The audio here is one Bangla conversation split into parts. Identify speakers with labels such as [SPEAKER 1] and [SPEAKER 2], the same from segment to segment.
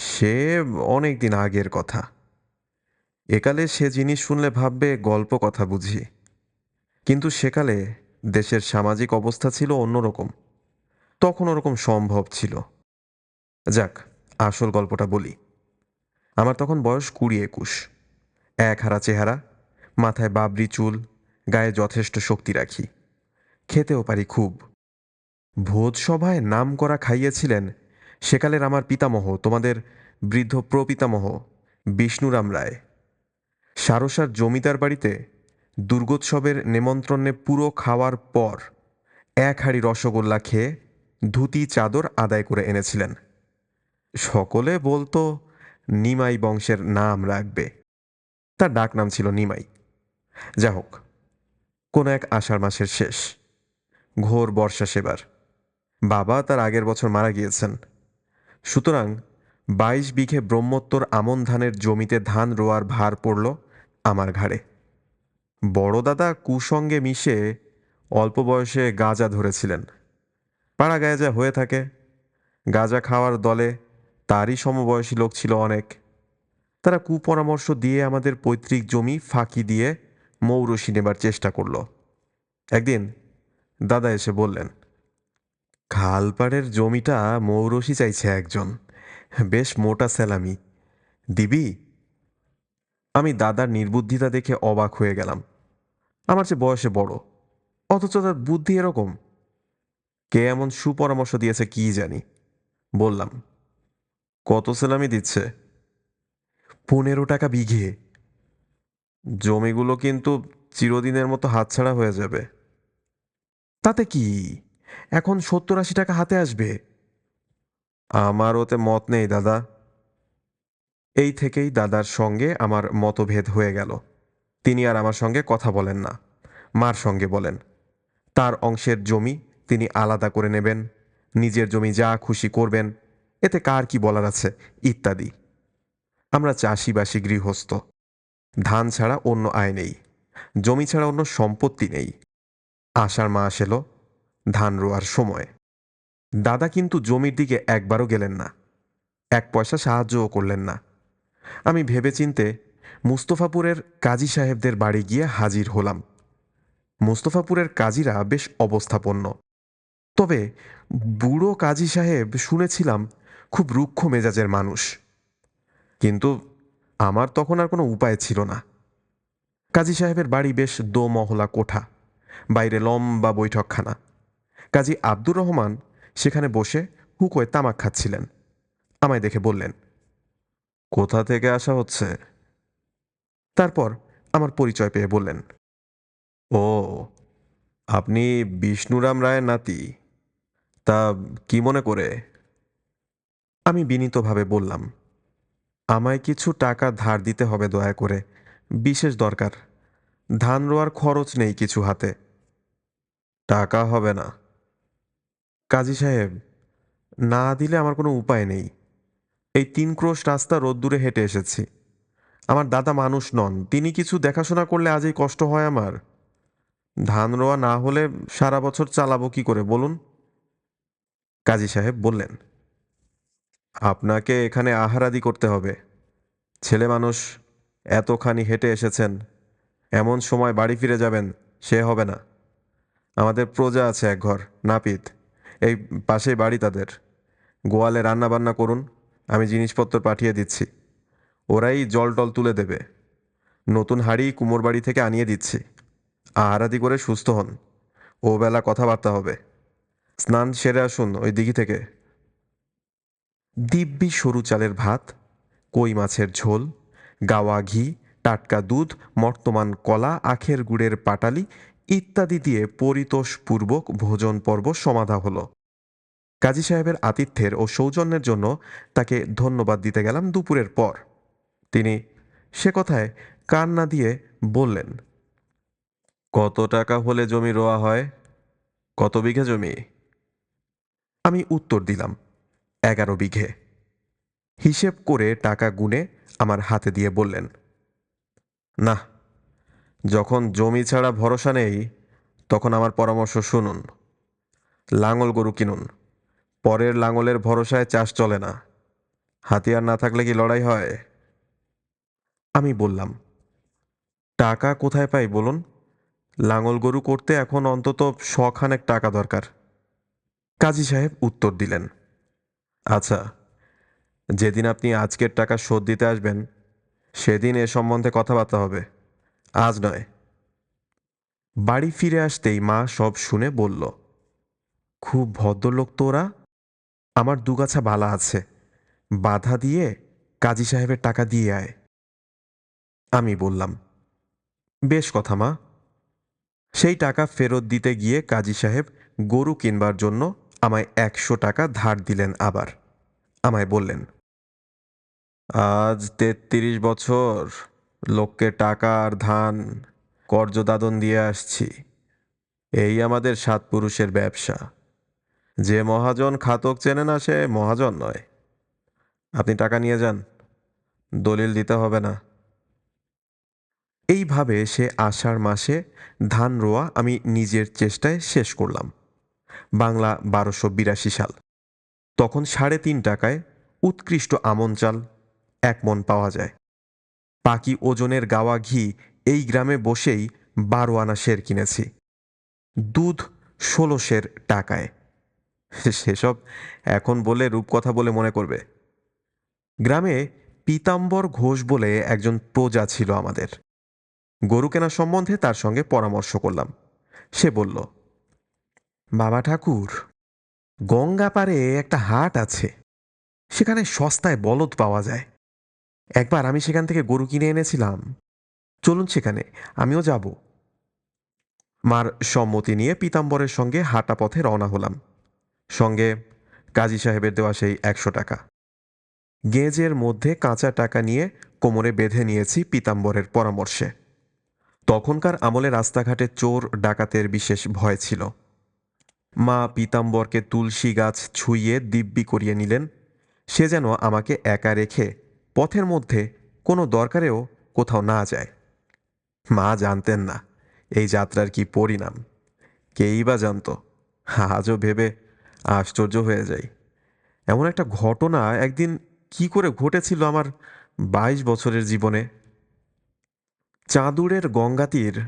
[SPEAKER 1] সে অনেক দিন আগের কথা। একালে সে জিনিস শুনলে ভাববে, গল্প কথা বুঝি। কিন্তু সেকালে দেশের সামাজিক অবস্থা ছিল অন্যরকম। তখন ওরকম সম্ভব ছিল। যাক, আসল গল্পটা বলি। আমার তখন বয়স কুড়ি একুশ। এক হারা চেহারা, মাথায় বাবরি চুল, গায়ে যথেষ্ট শক্তি রাখি। খেতেও পারি খুব। ভোজসভায় নাম করা খাইয়েছিলেন সেকালের আমার পিতামহ, তোমাদের বৃদ্ধ প্রপিতামহ, বিষ্ণুরাম রায়। সারসার জমিদার বাড়িতে দুর্গোৎসবের নেমন্ত্রণে পুরো খাওয়ার পর এক হাঁড়ি রসগোল্লা খেয়ে ধুতি, চাদর আদায় করে এনেছিলেন। সকলে বলতো, নিমাই বংশের নাম রাখবে। তার ডাক নাম ছিল নিমাই। যা হোক কোনো এক আষাঢ় মাসের শেষ, ঘোর বর্ষা সেবার। বাবা তার আগের বছর মারা গিয়েছেন। সুতরাং বাইশ বিঘে ব্রহ্মোত্তর আমন ধানের জমিতে ধান রোয়ার ভার পড়ল আমার ঘাড়ে। বড় দাদা কুসঙ্গে মিশে অল্প বয়সে গাঁজা ধরেছিলেন। পাড়া যা হয়ে থাকে। গাঁজা খাওয়ার দলে তারই সমবয়সী লোক ছিল অনেক। তারা কুপরামর্শ দিয়ে আমাদের পৈতৃক জমি ফাঁকি দিয়ে মৌরসি নেবার চেষ্টা করল। একদিন দাদা এসে বললেন খালপাড়ের জমিটা মৌরসি চাইছে একজন। বেশ মোটা স্যালামি। দিবি? আমি দাদার নির্বুদ্ধিতা দেখে অবাক হয়ে গেলাম। আমার চেয়ে বয়সে বড়, অথচ তার বুদ্ধি এরকম। কে এমন সুপরামর্শ দিয়েছে কি জানি। বললাম, কত সেলামি দিচ্ছে? পনেরো টাকা বিঘে। জমিগুলো কিন্তু চিরদিনের মতো হাতছাড়া হয়ে যাবে। তাতে কি? এখন সত্তর আশি টাকা হাতে আসবে। আমার ওতে মত নেই, দাদা। এই থেকেই দাদার সঙ্গে আমার মতভেদ হয়ে গেল। তিনি আর আমার সঙ্গে কথা বলেন না। মার সঙ্গে বলেন। তার অংশের জমি তিনি আলাদা করে নেবেন। নিজের জমি যা খুশি করবেন। এতে কার কি বলার আছে? ইত্যাদি। আমরা চাষিবাসী গৃহস্থ। ধান ছাড়া অন্য আয় নেই। জমি ছাড়া অন্য সম্পত্তি নেই। আষাঢ় মাস এলো। ধান রোয়ার সময়। দাদা কিন্তু জমির দিকে একবারও গেলেন না। এক পয়সা সাহায্যও করলেন না। আমি ভেবেচিন্তে মুস্তফাপুরের কাজী সাহেবদের বাড়ি গিয়ে হাজির হলাম। মুস্তফাপুরের কাজীরা বেশ অবস্থাপন্ন। তবে বুড়ো কাজী সাহেব শুনেছিলাম খুব রুক্ষ মেজাজের মানুষ। কিন্তু আমার তখন আর কোনো উপায় ছিল না। কাজী সাহেবের বাড়ি বেশ দোমহলা কোঠা, বাইরে লম্বা বৈঠকখানা। কাজী আব্দুর রহমান সেখানে বসে হুকোয় তামাক খাচ্ছিলেন। আমায় দেখে বললেন, কোথা থেকে আসা হচ্ছে? তারপর আমার পরিচয় পেয়ে বললেন, ও, আপনি বিষ্ণুরাম রায়ের নাতি। তা কি মনে করে? আমি বিনীতভাবে বললাম, আমায় কিছু টাকা ধার দিতে হবে দয়া করে। বিশেষ দরকার। ধান রোয়ার খরচ নেই কিছু হাতে। টাকা হবে না। কাজী সাহেব, না দিলে আমার কোনো উপায় নেই। এই তিন ক্রোশ রাস্তা রোদ্দুরে হেঁটে এসেছি। আমার দাদা মানুষ নন, তিনি কিছু দেখাশোনা করলে আজই কষ্ট হয় আমার। ধান রোয়া না হলে সারা বছর চালাবো কি করে, বলুন? কাজী সাহেব বললেন, আপনাকে এখানে আহারাদি করতে হবে। ছেলে মানুষ এতখানি হেঁটে এসেছেন, এমন সময় বাড়ি ফিরে যাবেন, সে হবে না। আমাদের প্রজা আছে এক ঘর, নাপিত। এই পাশেই বাড়ি তাদের। গোয়ালে রান্না বান্না করুন, আমি জিনিসপত্র পাঠিয়ে দিচ্ছি। ওরাই জল টল তুলে দেবে। নতুন হাড়ি কুমোর বাড়ি থেকে আনিয়ে দিচ্ছি। আহারাদি করে সুস্থ হন। ও বেলা কথাবার্তা হবে। স্নান সেরে আসুন ওই দিঘি থেকে। দিব্যি সরু চালের ভাত, কই মাছের ঝোল, গাওয়া ঘি, টাটকা দুধ, মর্তমান কলা, আখের গুড়ের পাটালি ইত্যাদি দিয়ে পরিতোষপূর্বক ভোজন পর্ব সমাধা হলো। কাজী সাহেবের আতিথ্যের ও সৌজন্যের জন্য তাকে ধন্যবাদ দিতে গেলাম দুপুরের পর। তিনি সে কথায় কান না দিয়ে বললেন কত টাকা হলে জমি রোয়া হয়? কত বিঘে জমি? আমি উত্তর দিলাম এগারো বিঘে। হিসেব করে টাকা গুনে আমার হাতে দিয়ে বললেন না যখন জমি ছাড়া ভরসা নেই, তখন আমার পরামর্শ শুনুন। লাঙল গরু কিনুন। পরের লাঙলের ভরসায় চাষ চলে না। হাতিয়ার না থাকলে কি লড়াই হয়? আমি বললাম, টাকা কোথায় পাই বলুন? লাঙল গরু করতে এখন অন্তত শখানেক টাকা দরকার। কাজী সাহেব উত্তর দিলেন আচ্ছা যেদিন আপনি আজকের টাকা শোধ দিতে আসবেন, সেদিন এ সম্বন্ধে কথাবার্তা হবে। আজ নয়। বাড়ি ফিরে আসতেই মা সব শুনে বলল, খুব ভদ্রলোক তোরা আমার দুগাছা বালা আছে। বাধা দিয়ে কাজী সাহেবের টাকা দিয়ে আয়। আমি বললাম, বেশ কথা মা। সেই টাকা ফেরত দিতে গিয়ে কাজী সাহেব গরু কিনবার জন্য আমায় একশো টাকা ধার দিলেন আবার। আমায় বললেন, আজ তেত্রিশ বছর। লোককে টাকা আর ধান কর্যদাদন দিয়ে আসছি। এই আমাদের সাত পুরুষের ব্যবসা। যে মহাজন খাতক চেনে না সে মহাজন নয়। আপনি টাকা নিয়ে যান, দলিল দিতে হবে না। এইভাবে সে আষাঢ় মাসে ধান রোয়া আমি নিজের চেষ্টায় শেষ করলাম। বাংলা বারোশো বিরাশি সাল। তখন সাড়ে তিন টাকায় উৎকৃষ্ট আমন চাল এক মন পাওয়া যায়। পাকি ওজনের গাওয়া ঘি এই গ্রামে বসেই বারো আনা শের কিনেছি। দুধ ষোলো শের টাকায়। সেসব এখন বলে রূপকথা বলে মনে করবে। গ্রামে পীতাম্বর ঘোষ বলে একজন প্রজা ছিল আমাদের। গরু কেনা সম্বন্ধে তার সঙ্গে পরামর্শ করলাম। সে বলল, বাবা ঠাকুর গঙ্গা পারে একটা হাট আছে। সেখানে সস্তায় বলদ পাওয়া যায়। একবার আমি সেখান থেকে গরু কিনে এনেছিলাম। চলুন সেখানে, আমিও যাব। মার সম্মতি নিয়ে পীতাম্বরের সঙ্গে হাঁটা পথে রওনা হলাম। সঙ্গে কাজী সাহেবের দেওয়া সেই একশো টাকা। গেজের মধ্যে কাঁচা টাকা নিয়ে কোমরে বেঁধে নিয়েছি পীতাম্বরের পরামর্শে। তখনকার আমলে রাস্তাঘাটে চোর ডাকাতের বিশেষ ভয় ছিল। মা পীতাম্বরকে তুলসী গাছ ছুঁয়ে দিব্যি করিয়ে নিলেন। সে যেন আমাকে একা রেখে পথের মধ্যে কোনো দরকারেও কোথাও না যায়। মা জানতেন না এই যাত্রার কি পরিণাম। কেই বা জানত, আজও ভেবে আশ্চর্য হয়ে যাই। এমন একটা ঘটনা একদিন কি করে ঘটেছিল আমার বাইশ বছরের জীবনে। চাঁদুরের গঙ্গাতীর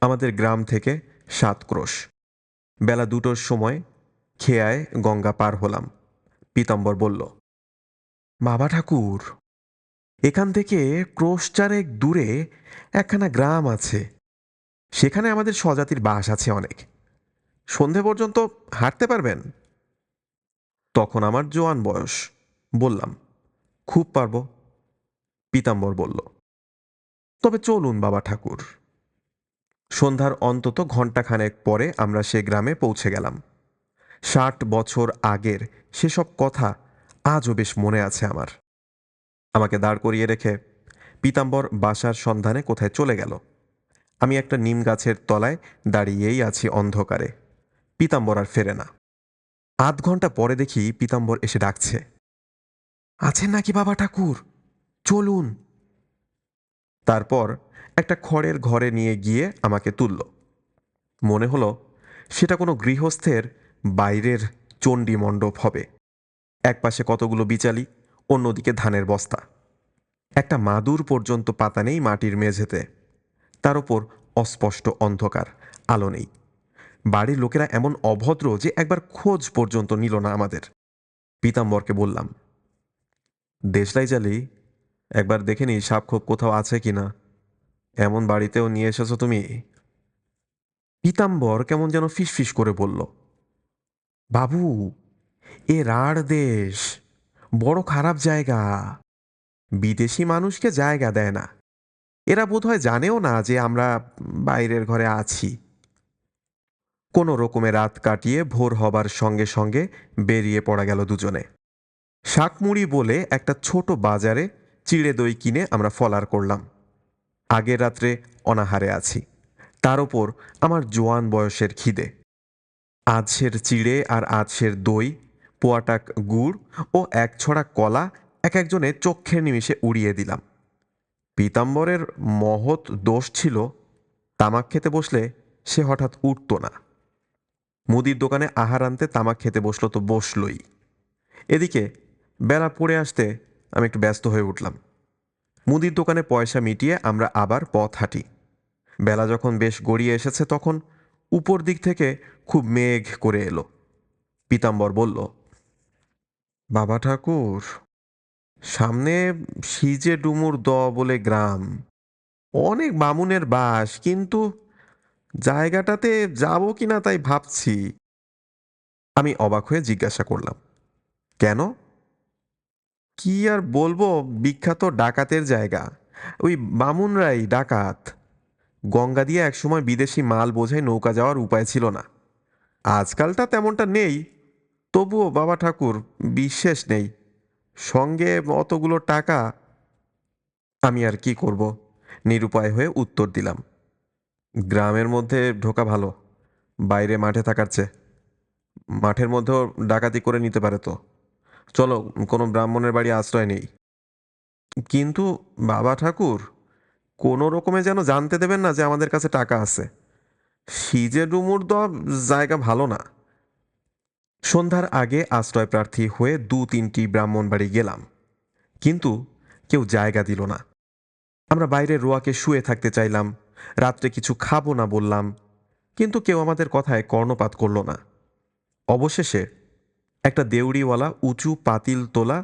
[SPEAKER 1] আমাদের গ্রাম থেকে সাত ক্রোশ। বেলা দুটোর সময় খেয়ায় গঙ্গা পার হলাম। পীতাম্বর বলল, বাবা ঠাকুর এখান থেকে ক্রোশ চারেক দূরে একখানা গ্রাম আছে। সেখানে আমাদের স্বজাতির বাস আছে অনেক। সন্ধে পর্যন্ত হাঁটতে পারবেন? তখন আমার জোয়ান বয়স। বললাম, খুব পারব। পিতাম্বর বলল, তবে চলুন বাবা ঠাকুর। সন্ধ্যার অন্তত ঘণ্টাখানেক পরে আমরা সে গ্রামে পৌঁছে গেলাম। ষাট বছর আগের সেসব কথা আজও বেশ মনে আছে আমার। আমাকে দাঁড় করিয়ে রেখে পীতাম্বর বাসার সন্ধানে কোথায় চলে গেল। আমি একটা নিম গাছের তলায় দাঁড়িয়েই আছি অন্ধকারে। পীতাম্বর আর ফেরে না। আধ ঘণ্টা পরে দেখি পীতাম্বর এসে ডাকছে। আছেন নাকি বাবা ঠাকুর? চলুন। তারপর একটা খড়ের ঘরে নিয়ে গিয়ে আমাকে তুলল। মনে হলো সেটা কোনো গৃহস্থের বাইরের চণ্ডী মণ্ডপ হবে। একপাশে কতগুলো বিচালি অন্যদিকে ধানের বস্তা। একটা মাদুর পর্যন্ত পাতা নেই মাটির মেঝেতে। তার ওপর অস্পষ্ট অন্ধকার, আলো নেই। বাড়ির লোকেরা এমন অভদ্র যে একবার খোঁজ পর্যন্ত নিল না আমাদের। পীতাম্বরকে বললাম, দেশলাই জালি একবার দেখে নি সাপখোপ কোথাও আছে কি না? এমন বাড়িতেও নিয়ে এসেছ তুমি? পীতাম্বর কেমন যেন ফিসফিস করে বলল, বাবু, এ রাঢ় দেশ বড় খারাপ জায়গা। বিদেশি মানুষকে জায়গা দেয় না। এরা বোধহয় জানেও না যে আমরা বাইরের ঘরে আছি। কোনো রকমে রাত কাটিয়ে ভোর হবার সঙ্গে সঙ্গে বেরিয়ে পড়া গেল দুজনে। শাকমুড়ি বলে একটা ছোট বাজারে চিড়ে দই কিনে আমরা ফলার করলাম। আগের রাত্রে অনাহারে আছি। তার ওপর আমার জোয়ান বয়সের খিদে। আজসের চিড়ে আর আজসের দই পোয়াটাক গুড় ও এক ছড়া কলা এক একজনে চক্ষের নিমিষে উড়িয়ে দিলাম। পীতাম্বরের মহৎ দোষ ছিল, তামাক খেতে বসলে সে হঠাৎ উঠত না। মুদির দোকানে আহার আনতে তামাক খেতে বসল তো বসলই। এদিকে বেলা পড়ে আসতে আমি একটু ব্যস্ত হয়ে উঠলাম। মুদির দোকানে পয়সা মিটিয়ে আমরা আবার পথ হাঁটি। বেলা যখন বেশ গড়িয়ে এসেছে তখন উপর দিক থেকে খুব মেঘ করে এলো। পীতাম্বর বলল বাবা ঠাকুর, সামনে সিজে ডুমুর দ বলে গ্রাম। অনেক বামুনের বাস, কিন্তু জায়গাটাতে যাব কি না তাই ভাবছি। আমি অবাক হয়ে জিজ্ঞাসা করলাম, কেন? কি আর বলব, বিখ্যাত ডাকাতের জায়গা। ওই বামুনরাই ডাকাত। গঙ্গা দিয়ে একসময় বিদেশি মাল বোঝাই নৌকা যাওয়ার উপায় ছিল না। আজকালটা তেমনটা নেই তবুও বাবা ঠাকুর বিশ্বাস নেই। সঙ্গে অতগুলো টাকা আমি আর কি করব? নিরুপায় হয়ে উত্তর দিলাম। গ্রামের মধ্যে ঢোকা ভালো। বাইরে মাঠে থাকার চেয়ে। মাঠের মধ্যেও ডাকাতি করে নিতে পারে তো। চলো, কোনো ব্রাহ্মণের বাড়ি আশ্রয় নেই। কিন্তু বাবা ঠাকুর, কোনো রকমে যেন জানতে দেবেন না যে আমাদের কাছে টাকা আছে। সিজে ডুমুর দ জায়গা ভালো না। সন্ধ্যার আগে আশ্রয় প্রার্থী হয়ে দু তিনটি ব্রাহ্মণ বাড়ি গেলাম। কিন্তু কেউ জায়গা দিল না। আমরা বাইরে রোয়াকে শুয়ে থাকতে চাইলাম, রাত্রে কিছু খাব না বললাম, কিন্তু কেউ আমাদের কথায় কর্ণপাত করল না। অবশেষে একটা দেউড়িওয়ালা উঁচু পাতিল তোলা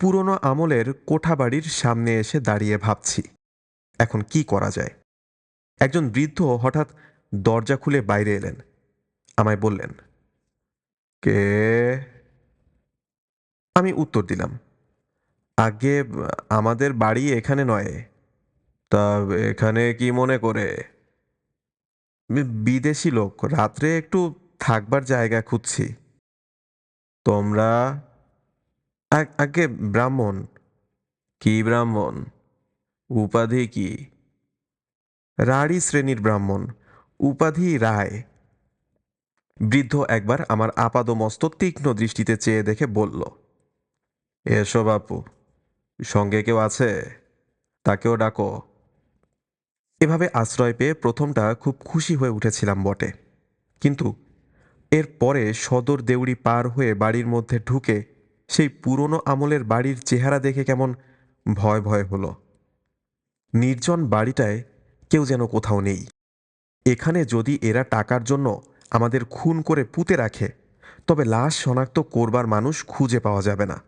[SPEAKER 1] পুরনো আমলের কোঠাবাড়ির সামনে এসে দাঁড়িয়ে ভাবছি, এখন কি করা যায়? একজন বৃদ্ধ হঠাৎ দরজা খুলে বাইরে এলেন। আমায় বললেন কে? আমি উত্তর দিলাম। আগে, আমাদের বাড়ি এখানে নয়। তা এখানে কি মনে করে? বিদেশি লোক। রাত্রে একটু থাকবার জায়গা খুঁজছি। তোমরা? আগ- ব্রাহ্মণ। কি ব্রাহ্মণ? উপাধি কি? রাড়ি শ্রেণির ব্রাহ্মণ। উপাধি রায়। বৃদ্ধ একবার আমার আপাদ মস্ত তীক্ষ্ণ দৃষ্টিতে চেয়ে দেখে বলল, এসো বাপু, সঙ্গে কেউ আছে? তাকেও ডাকো। এভাবে আশ্রয় পেয়ে প্রথমটা খুব খুশি হয়ে উঠেছিলাম বটে। কিন্তু এর পরে সদর দেউড়ি পার হয়ে বাড়ির মধ্যে ঢুকে সেই পুরনো আমলের বাড়ির চেহারা দেখে কেমন ভয় ভয় হলো। নির্জন বাড়িটায় কেউ যেন কোথাও নেই। এখানে যদি এরা টাকার জন্য আমাদের খুন করে পুঁতে রাখে, তবে লাশ শনাক্ত করবার মানুষ খুঁজে পাওয়া যাবে না।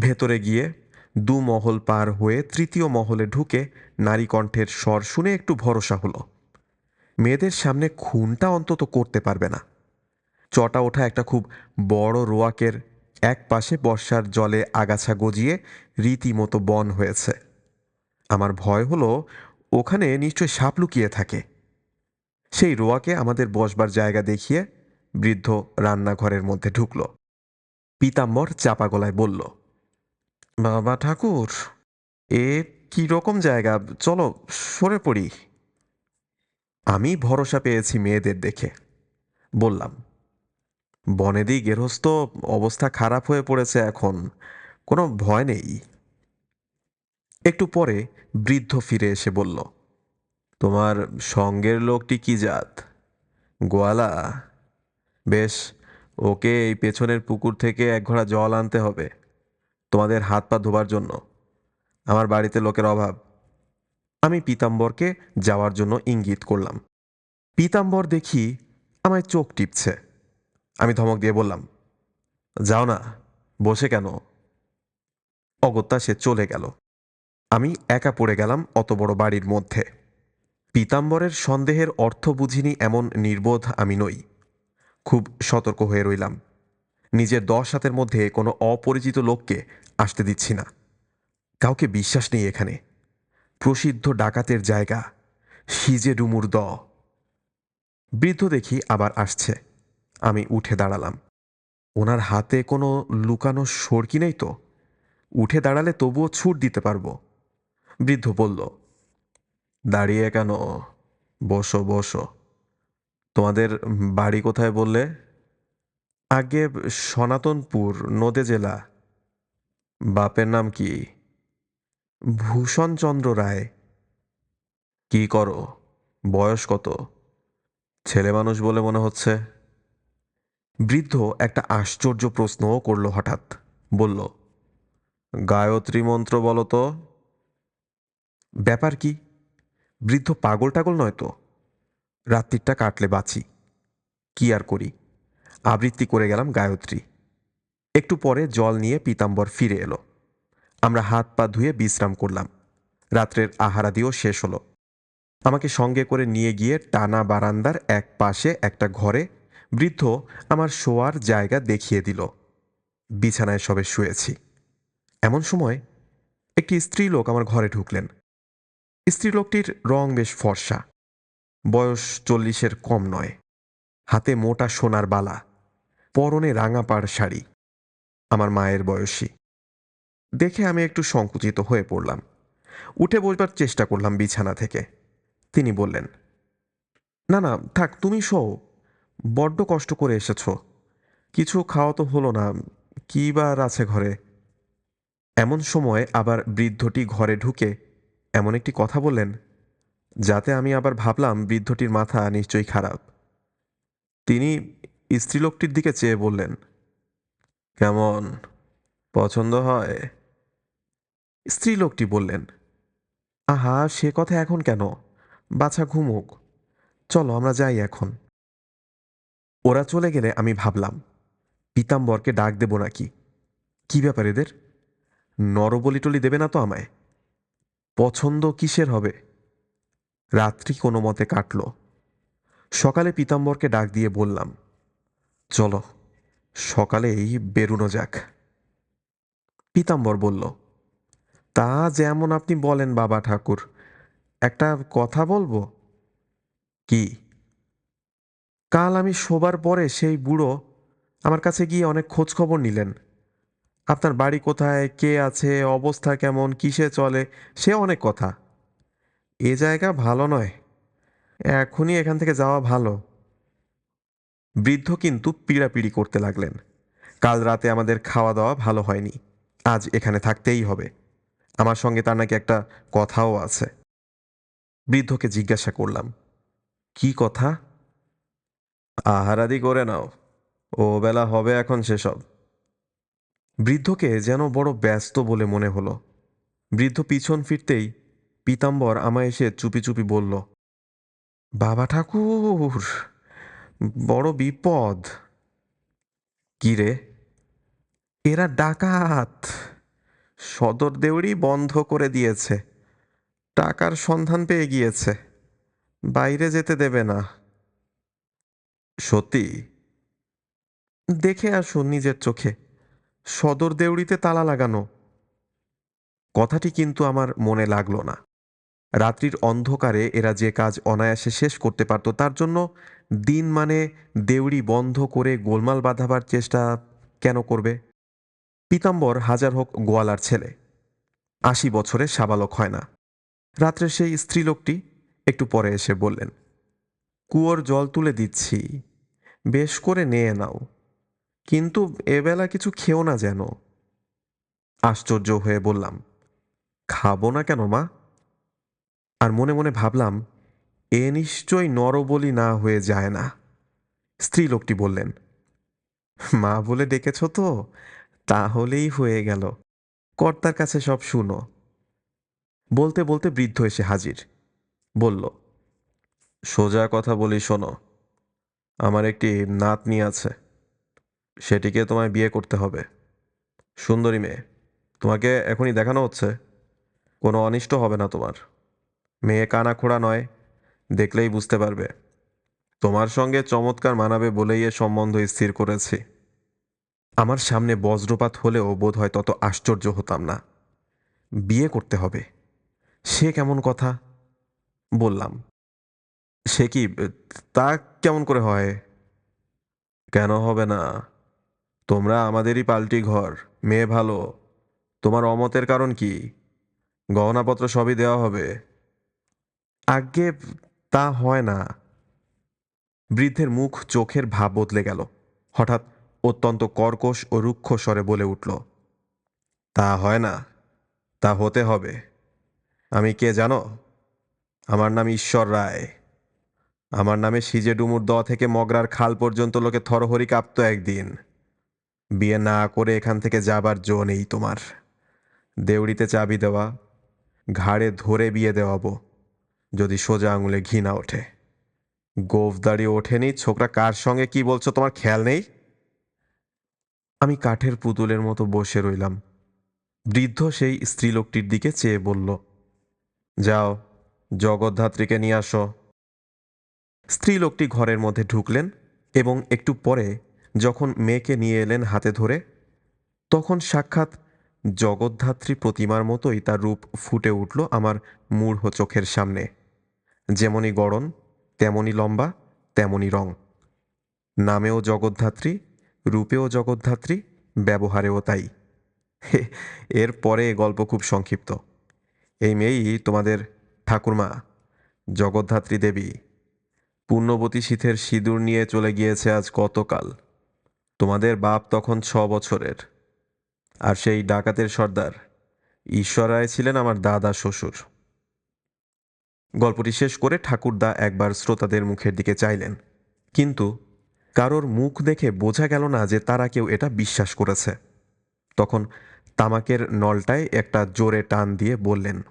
[SPEAKER 1] ভেতরে গিয়ে দু মহল পার হয়ে তৃতীয় মহলে ঢুকে নারী কণ্ঠের স্বর শুনে একটু ভরসা হলো। মেয়েদের সামনে খুনটা অন্তত করতে পারবে না। চটা ওঠা একটা খুব বড় রোয়াকের এক পাশে বর্ষার জলে আগাছা গজিয়ে রীতিমতো বন হয়েছে। আমার ভয় হলো ওখানে নিশ্চয় সাপ লুকিয়ে থাকে। সেই রোয়াকে আমাদের বসবার জায়গা দেখিয়ে বৃদ্ধ রান্নাঘরের মধ্যে ঢুকল। পিতাম্বর চাপা গলায় বলল, বাবা ঠাকুর, এ কি রকম জায়গা? চলো, সরে পড়ি। আমি ভরসা পেয়েছি মেয়েদের দেখে, বললাম। বনেদি গেরস্থ অবস্থা খারাপ হয়ে পড়েছে এখন, কোনো ভয় নেই। একটু পরে বৃদ্ধ ফিরে এসে বলল তোমার সঙ্গের লোকটি কি জাত? গোয়ালা। বেশ, ওকে এই পেছনের পুকুর থেকে এক ঘোড়া জল আনতে হবে, তোমাদের হাত পা ধোবার জন্য। আমার বাড়িতে লোকের অভাব। আমি পীতাম্বরকে যাওয়ার জন্য ইঙ্গিত করলাম। পীতাম্বর দেখি আমায় চোখ টিপছে। আমি ধমক দিয়ে বললাম, যাও না, বসে কেন? অগত্যা সে চলে গেল। আমি একা পড়ে গেলাম অত বড় বাড়ির মধ্যে। পীতাম্বরের সন্দেহের অর্থ বুঝিনি এমন নির্বোধ আমি নই। খুব সতর্ক হয়ে রইলাম। নিজের দশ হাতের মধ্যে কোনো অপরিচিত লোককে আসতে দিচ্ছি না। কাউকে বিশ্বাস নেই এখানে। প্রসিদ্ধ ডাকাতের জায়গা। সিজে ডুমুর দ। বৃদ্ধ দেখি আবার আসছে। আমি উঠে দাঁড়ালাম। ওনার হাতে কোনো লুকানো সরকি নেই তো? উঠে দাঁড়ালে তবুও ছুট দিতে পারব। বৃদ্ধ বলল দাঁড়িয়ে কেন? বসো বসো। তোমাদের বাড়ি কোথায় বললে? আগে সনাতনপুর, নদে জেলা। বাপের নাম কি? ভূষণচন্দ্র রায়। কি করো? বয়স কত? ছেলে মানুষ বলে মনে হচ্ছে। বৃদ্ধ একটা আশ্চর্য প্রশ্নও করল হঠাৎ। বলল, গায়ত্রী মন্ত্র বলো তো। ব্যাপার কি? বৃদ্ধ পাগল টাগল নয় তো? রাত্রিটা কাটলে বাঁচি। কি আর করি? আবৃত্তি করে গেলাম গায়ত্রী। একটু পরে জল নিয়ে পীতাম্বর ফিরে এলো। আমরা হাত পা ধুয়ে বিশ্রাম করলাম। রাত্রের আহারাদিও শেষ হলো। আমাকে সঙ্গে করে নিয়ে গিয়ে টানা বারান্দার এক পাশে একটা ঘরে বৃদ্ধ আমার শোয়ার জায়গা দেখিয়ে দিল। বিছানায় সবে শুয়েছি। এমন সময় একটি স্ত্রীলোক আমার ঘরে ঢুকলেন। স্ত্রীলোকটির রং বেশ ফর্সা। বয়স চল্লিশের কম নয়। হাতে মোটা সোনার বালা। পরনে রাঙা পাড় শাড়ি। আমার মায়ের বয়সী। দেখে আমি একটু সংকুচিত হয়ে পড়লাম। উঠে বসবার চেষ্টা করলাম বিছানা থেকে। তিনি বললেন, না না, থাক, তুমি শো। বড্ড কষ্ট করে এসেছ। কিছু খাওয়া তো হলো না। কি বার আছে ঘরে? এমন সময় আবার বৃদ্ধটি ঘরে ঢুকে এমন একটি কথা বললেন, যাতে আমি আবার ভাবলাম বৃদ্ধটির মাথা নিশ্চয়ই খারাপ। তিনি স্ত্রীলোকটির দিকে চেয়ে বললেন, কেমন? পছন্দ হয়? স্ত্রীলোকটি বললেন, আহা, সে কথা এখন কেন? বাছা, ঘুমুক। চলো, আমরা যাই এখন। ওরা চলে গেলে আমি ভাবলাম, পীতাম্বরকে ডাক দেব নাকি? কি ব্যাপার এদের? নরবলি টলি দেবে না তো আমায়? পছন্দ কিসের হবে? রাত্রি কোনো মতে কাটল। সকালে পীতাম্বরকে ডাক দিয়ে বললাম, চলো, সকালেই বেরুনো যাক। পীতাম্বর বলল, তা যেমন আপনি বলেন বাবা ঠাকুর, একটা কথা বলব? কি? কাল আমি শোবার পরে সেই বুড়ো আমার কাছে গিয়ে অনেক খোঁজ খবর নিলেন। আপনার বাড়ি কোথায়? কে আছে? অবস্থা কেমন? কিসে চলে? সে অনেক কথা। এ জায়গা ভালো নয়। এখনই এখান থেকে যাওয়া ভালো। বৃদ্ধ কিন্তু পিড়াপিড়ি করতে লাগলেন। কাল রাতে আমাদের খাওয়া দাওয়া ভালো হয়নি। আজ এখানে থাকতেই হবে। আমার সঙ্গে তার নাকি একটা কথাও আছে। বৃদ্ধকে জিজ্ঞাসা করলাম, কি কথা? আহারাদি করে নাও। ও বেলা হবে এখন সেসব। বৃদ্ধকে যেন বড় ব্যস্ত বলে মনে হলো। বৃদ্ধ পিছন ফিরতেই পীতাম্বর আমায় এসে চুপি চুপি বলল, বাবা ঠাকুর, বড় বিপদ। কি রে? এরা ডাকাত। সদর দেউড়ি বন্ধ করে দিয়েছে। টাকার সন্ধান পেয়ে গিয়েছে। বাইরে যেতে দেবে না। সত্যি? দেখে আসুন নিজের চোখে। সদর দেউড়িতে তালা লাগানো। কথাটি কিন্তু আমার মনে লাগল না। রাত্রির অন্ধকারে এরা যে কাজ অনায়াসে শেষ করতে পারত, তার জন্য দিন মানে দেউড়ি বন্ধ করে গোলমাল বাঁধাবার চেষ্টা কেন করবে? পীতাম্বর হাজার হোক গোয়ালার ছেলে। আশি বছরে সাবালক হয় না। রাত্রে সেই স্ত্রীলোকটি একটু পরে এসে বললেন, কুয়োর জল তুলে দিচ্ছি। বেশ করে নিয়ে নাও। কিন্তু এবেলা কিছু খেও না যেন। আশ্চর্য হয়ে বললাম, খাব না কেন মা? আর মনে মনে ভাবলাম, এ নিশ্চয় নরবলি না হয়ে যায় না। স্ত্রী লোকটি বললেন, মা বলে ডেকেছ তো, তাহলেই হয়ে গেল। কর্তার কাছে সব শুনো। বলতে বলতে বৃদ্ধ এসে হাজির। বলল, সোজা কথা বলি শোনো, আমার একটি নাতনি আছে। সেটিকে তোমায় বিয়ে করতে হবে। সুন্দরী মেয়ে, তোমাকে এখনই দেখানো হচ্ছে। কোনো অনিষ্ট হবে না তোমার। মেয়ে কানা খোড়া নয়, দেখলেই বুঝতে পারবে। তোমার সঙ্গে চমৎকার মানাবে বলেই এ সম্বন্ধ স্থির করেছি। আমার সামনে বজ্রপাত হলেও বোধ হয় তত আশ্চর্য হতাম না। বিয়ে করতে হবে? সে কেমন কথা? বললাম। সে কি, তা কেমন করে হয়? কেন হবে না? তোমরা আমাদেরই পাল্টি ঘর, মেয়ে ভালো। তোমার অমতের কারণ কি? গহনাপত্র সবই দেওয়া হবে। আগে তা হয় না। বৃদ্ধের মুখ, চোখের ভাব বদলে গেল। হঠাৎ অত্যন্ত কর্কশ ও রুক্ষ স্বরে বলে উঠল, তা হয় না, তা হতে হবে। আমি কে জানো? আমার নাম ঈশ্বর রায়। আমার নামে সিজে ডুমুর দ থেকে মগরার খাল পর্যন্ত লোকে থরহরি কাঁপত একদিন। বিয়ে না করে এখান থেকে যাবার জো নেই তোমার। দেউড়িতে চাবি দেওয়া, ঘাড়ে ধরে বিয়ে দেওয়াবো, যদি সোজা আঙুলে ঘি না ওঠে। গোফ গোফদারি ওঠেনি, ছোকরা কার সঙ্গে কি বলছো তোমার খেয়াল নেই? আমি কাঠের পুতুলের মতো বসে রইলাম। বৃদ্ধ সেই স্ত্রীলোকটির দিকে চেয়ে বলল, যাও, জগদ্ধাত্রীকে নিয়ে আসো। স্ত্রীলোকটি ঘরের মধ্যে ঢুকলেন এবং একটু পরে যখন মেয়েকে নিয়ে এলেন হাতে ধরে, তখন সাক্ষাৎ জগদ্ধাত্রী প্রতিমার মতোই তার রূপ ফুটে উঠল আমার মূঢ় চোখের সামনে। যেমনই গড়ন, তেমনই লম্বা, তেমনই রং। নামেও জগদ্ধাত্রী, রূপেও জগদ্ধাত্রী, ব্যবহারেও তাই। এর পরে গল্প খুব সংক্ষিপ্ত। এই মেয়েই তোমাদের ঠাকুরমা, জগদ্ধাত্রী দেবী। পুণ্যবতী শীতের সিঁদুর নিয়ে চলে গিয়েছে আজ কতকাল? তোমাদের বাপ তখন ছ বছরের। আর সেই ডাকাতের সর্দার। ঈশ্বর রায় ছিলেন আমার দাদা শ্বশুর। গল্পটি শেষ করে ঠাকুরদা একবার শ্রোতাদের মুখের দিকে চাইলেন। কিন্তু কারোর মুখ দেখে বোঝা গেল না যে তারা কেউ এটা বিশ্বাস করেছে। তখন তামাকের নলটায় একটা জোরে টান দিয়ে বললেন,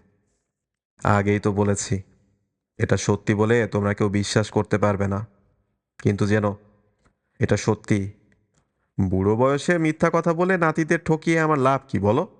[SPEAKER 1] আগেই তো বলেছি, এটা সত্যি বলে তোমরা কেউ বিশ্বাস করতে পারবে না। কিন্তু যেন এটা সত্যি বুড়ো বয়সে মিথ্যা কথা বলে নাতিদের ঠকিয়ে আমার লাভ কি বলো?